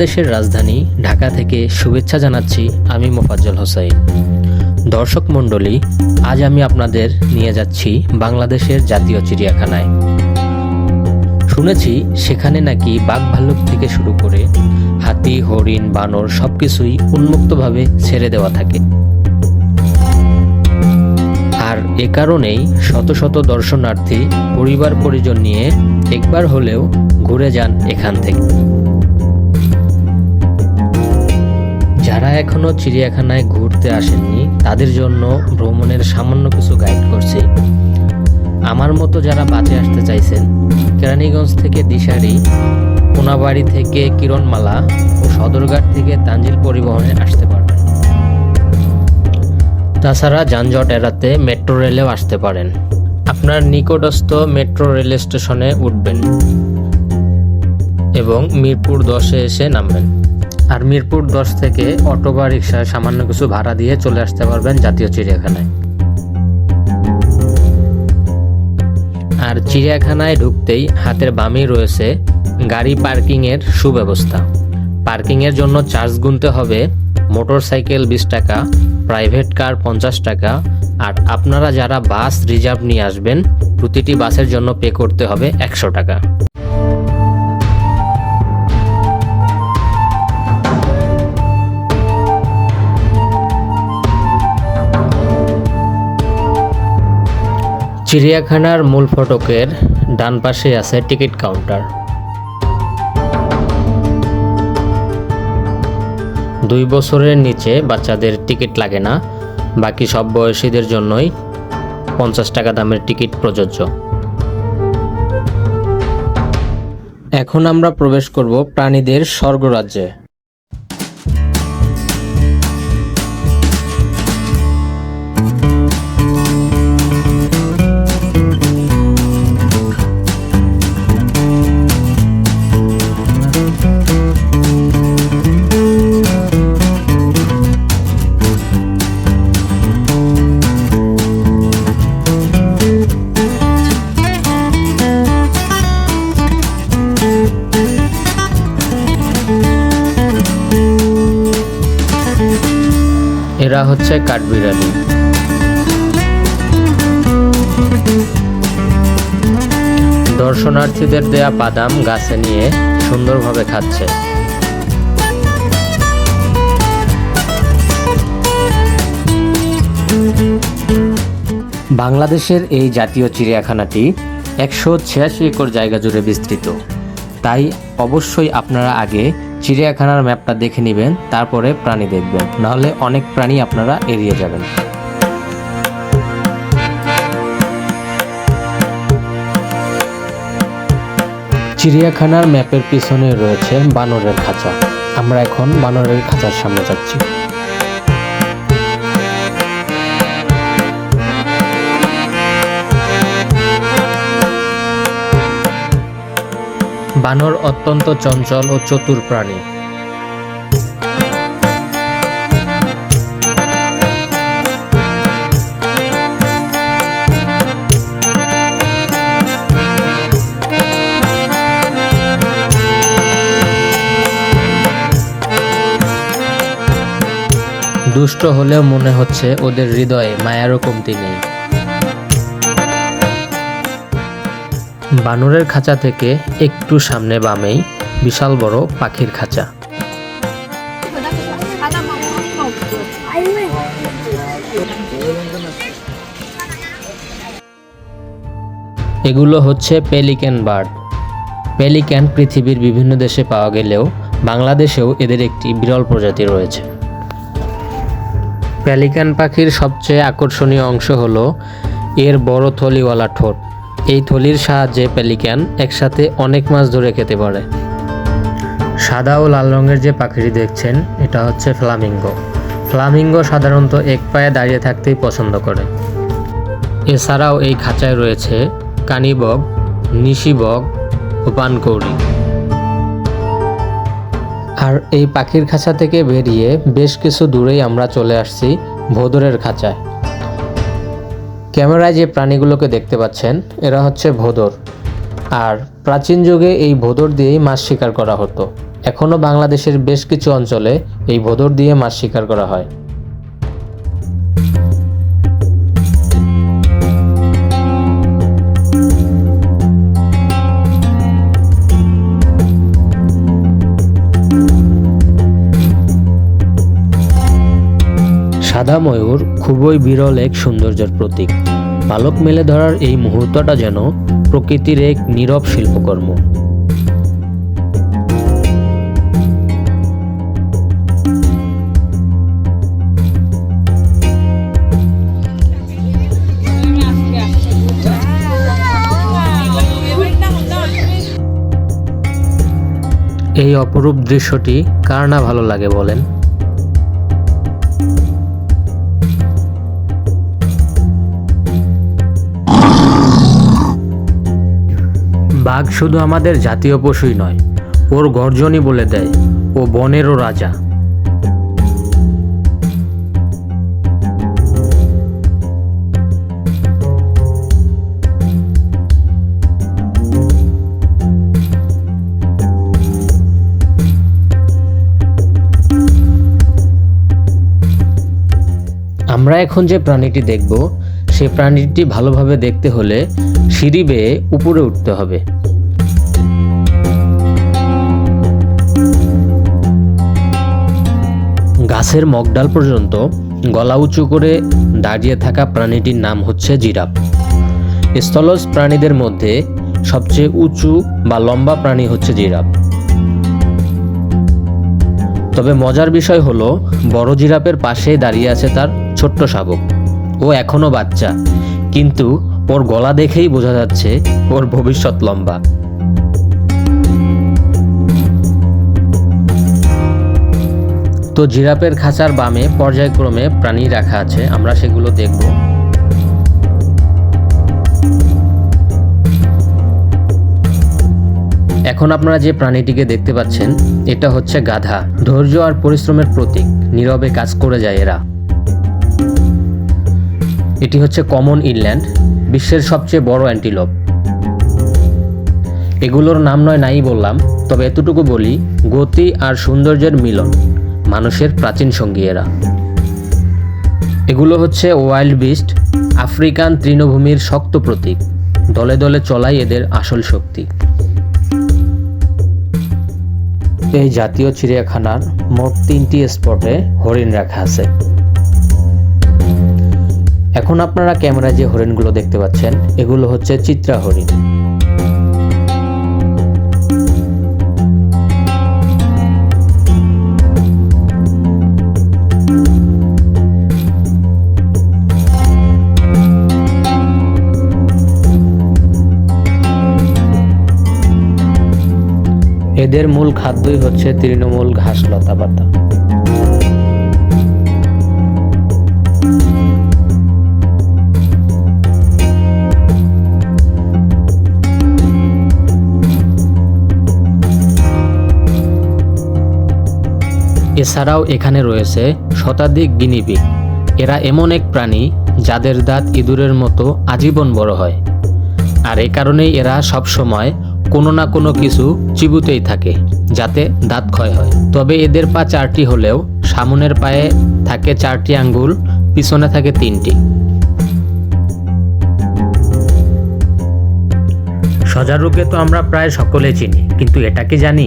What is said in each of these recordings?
বাংলাদেশের রাজধানী ঢাকা থেকে শুভেচ্ছা জানাচ্ছি আমি মোফাজ্জল হোসাইন। দর্শক মণ্ডলী, আজ আমি আপনাদের নিয়ে যাচ্ছি বাংলাদেশের জাতীয় চিড়িয়াখানায়। শুনেছি সেখানে নাকি বাঘ ভাল্লুক থেকে শুরু করে হাতি, হরিণ, বানর সবকিছুই উন্মুক্তভাবে ছেড়ে দেওয়া থাকে। আর এ কারণেই শত শত দর্শনার্থী পরিবার পরিজন নিয়ে একবার হলেও ঘুরে যান এখান থেকে। যারা এখনও চিড়িয়াখানায় ঘুরতে আসেননি। তাদের জন্য ভ্রমণের সামান্য কিছু গাইড করছি। আমার মতো যারা বাঁচে আসতে চাইছেন, কেরানীগঞ্জ থেকে দিশারি, কোনাবাড়ি থেকে কিরণমালা ও সদরঘাট থেকে তাঞ্জিল পরিবহনে আসতে পারবেন। তাছাড়া যানজট এড়াতে মেট্রো রেলেও আসতে পারেন। আপনার নিকটস্থ মেট্রো রেল স্টেশনে উঠবেন এবং মিরপুর দশে এসে নামবেন। আর মিরপুর দশ থেকে অটো বা রিক্সায় সামান্য কিছু ভাড়া দিয়ে চলে আসতে পারবেন জাতীয় চিড়িয়াখানায়। আর চিড়িয়াখানায় ঢুকতেই হাতের বামেই রয়েছে গাড়ি পার্কিংয়ের সুব্যবস্থা। পার্কিংয়ের জন্য চার্জ গুনতে হবে মোটর সাইকেল বিশ টাকা, প্রাইভেট কার পঞ্চাশ টাকা, আর আপনারা যারা বাস রিজার্ভ নিয়ে আসবেন, প্রতিটি বাসের জন্য পে করতে হবে একশো টাকা। চিড়িয়াখানার মূল ফটকের ডান পাশে আছে টিকিট কাউন্টার। দুই বছরের নিচে বাচ্চাদের টিকিট লাগে না, বাকি সব বয়সীদের জন্যই পঞ্চাশ টাকা দামের টিকিট প্রযোজ্য। এখন আমরা প্রবেশ করব প্রাণীদের স্বর্গরাজ্যে এরা হচ্ছে কাঠবিড়ালি। দর্শনার্থীদের দেয়া বাদাম গাছে নিয়ে সুন্দরভাবে খাচ্ছে। বাংলাদেশের এই জাতীয় চিড়িয়াখানাটি একশো ছিয়াশি একর জায়গা জুড়ে বিস্তৃত। তাই অবশ্যই আপনারা আগে চিড়িয়াখানার ম্যাপটা দেখে নেবেন, তারপরে প্রাণী দেখবেন। নাহলে অনেক প্রাণী আপনারা এড়িয়ে যাবেন। চিড়িয়াখানার ম্যাপের পিছনে রয়েছে বানরের খাঁচা। আমরা এখন বানরের খাঁচার সামনে যাচ্ছি। বানর অত্যন্ত চঞ্চল ও চতুর প্রাণী। দুষ্ট হলেও মনে হচ্ছে ওদের হৃদয়ে মায়ারও কমতি নেই। বানরের খাঁচা থেকে একটু সামনে বামেই বিশাল বড় পাখির খাঁচা। এগুলো হচ্ছে পেলিক্যান বার্ড। পেলিক্যান পৃথিবীর বিভিন্ন দেশে পাওয়া গেলেও বাংলাদেশেও এদের একটি বিরল প্রজাতি রয়েছে। পেলিক্যান পাখির সবচেয়ে আকর্ষণীয় অংশ হলো এর বড় থলিওয়ালা ঠোঁট। এই থলির সাহায্যে পেলিক্যান একসাথে অনেক মাছ ধরে খেতে পারে। সাদা ও লাল রঙের যে পাখিটি দেখছেন, এটা হচ্ছে ফ্লামিঙ্গো। ফ্লামিঙ্গো সাধারণত এক পায়ে দাঁড়িয়ে থাকতেই পছন্দ করে। এছাড়াও এই খাঁচায় রয়েছে কানিবগ, নিশিবগ ও পানকৌড়ি। আর এই পাখির খাঁচা থেকে বেরিয়ে বেশ কিছু দূরেই আমরা চলে আসছি ভোদরের খাঁচায়। ক্যামেরায় যে প্রাণীগুলোকে দেখতে পাচ্ছেন, এরা হচ্ছে ভোদর। আর প্রাচীন যুগে এই ভোদর দিয়েই মাছ শিকার করা হতো। এখনও বাংলাদেশের বেশ কিছু অঞ্চলে এই ভোদর দিয়ে মাছ শিকার করা হয়। সাদা ময়ূর খুবই বিরল এক সৌন্দর্যের প্রতীক। পালক মেলে ধরার এই মুহূর্তটা যেন প্রকৃতির এক নীরব শিল্পকর্ম। এই অপরূপ দৃশ্যটি কার না ভালো লাগে বলেন? বাঘ শুধু আমাদের জাতীয় পশুই নয়, ওর গর্জনই বলে দেয়, ও বনেরও রাজা। আমরা এখন যে প্রাণীটি দেখব সে প্রাণীটি ভালোভাবে দেখতে হলে সিঁড়ি বেয়ে উপরে উঠতে হবে। গাছের মগডাল পর্যন্ত গলা উঁচু করে দাঁড়িয়ে থাকা প্রাণীটির নাম হচ্ছে জিরাফ। স্থলজ প্রাণীদের মধ্যে সবচেয়ে উঁচু বা লম্বা প্রাণী হচ্ছে জিরাফ। তবে মজার বিষয় হলো, বড় জিরাফের পাশেই দাঁড়িয়ে আছে তার ছোট্ট শাবক। ও এখনও বাচ্চা। কিন্তু ওর গলা দেখেই বোঝা যাচ্ছে ওর ভবিষ্যৎ লম্বা। তো জিরাফের খাঁচার বামে পর্যায়ক্রমে প্রাণী রাখা আছে, আমরা সেগুলো দেখব। এখন আপনারা যে প্রাণীটিকে দেখতে পাচ্ছেন, এটা হচ্ছে গাধা। ধৈর্য আর পরিশ্রমের প্রতীক, নীরবে কাজ করে যায় এরা। এটি হচ্ছে কমন ইনল্যান্ড, বিশ্বের সবচেয়ে বড় অ্যান্টিলোপ। এগুলোর নাম নয় নাই বললাম, তবে এতটুকু বলি, গতি আর সৌন্দর্যের মিলন, মানুষের প্রাচীন সঙ্গী এরা এগুলো হচ্ছে ওয়াইল্ড বিস্ট, আফ্রিকান তৃণভূমির শক্ত প্রতীক, দলে দলে চলাই এদের আসল শক্তি। এই জাতীয় চিড়িয়াখানার মোট তিনটি স্পটে হরিণ রাখা আছে। এখন আপনারা ক্যামেরায় যে হরিণগুলো দেখতে পাচ্ছেন, এগুলো হচ্ছে চিত্রা হরিণ। এদের মূল খাদ্যই হচ্ছে তৃণমূল ঘাস লতা পাতা এছাড়াও এখানে রয়েছে শতাধিক গিনিপিগ। এরা এমন এক প্রাণী যাদের দাঁত ইঁদুরের মতো আজীবন বড় হয়। আর এ কারণেই এরা সব সময় কোনো না কোনো কিছু চিবুতেই থাকে, যাতে দাঁত ক্ষয় হয়। তবে এদের পা চারটি হলেও সামনের পায়ে থাকে চারটি আঙ্গুল, পিছনে থাকে তিনটি। সজারুকে তো আমরা প্রায় সকলে চিনি, কিন্তু এটা কি জানি?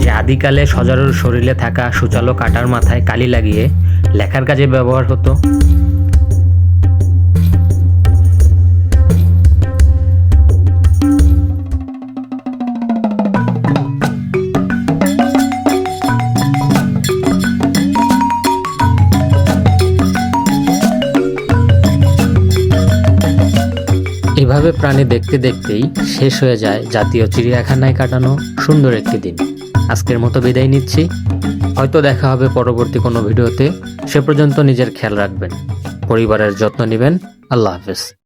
যে আদিকালে সজারুর শরীরে থাকা সুচালো কাটার মাথায় কালি লাগিয়ে লেখার কাজে ব্যবহার হতো। এভাবে প্রাণী দেখতে দেখতেই শেষ হয়ে যায় জাতীয় চিড়িয়াখানায় কাটানো সুন্দর একটি দিন। আজকের মতো বিদায় নিচ্ছি। হয়তো দেখা হবে পরবর্তী কোনো ভিডিওতে। সে পর্যন্ত নিজের খেয়াল রাখবেন। পরিবারের যত্ন নেবেন। আল্লাহ হাফেজ।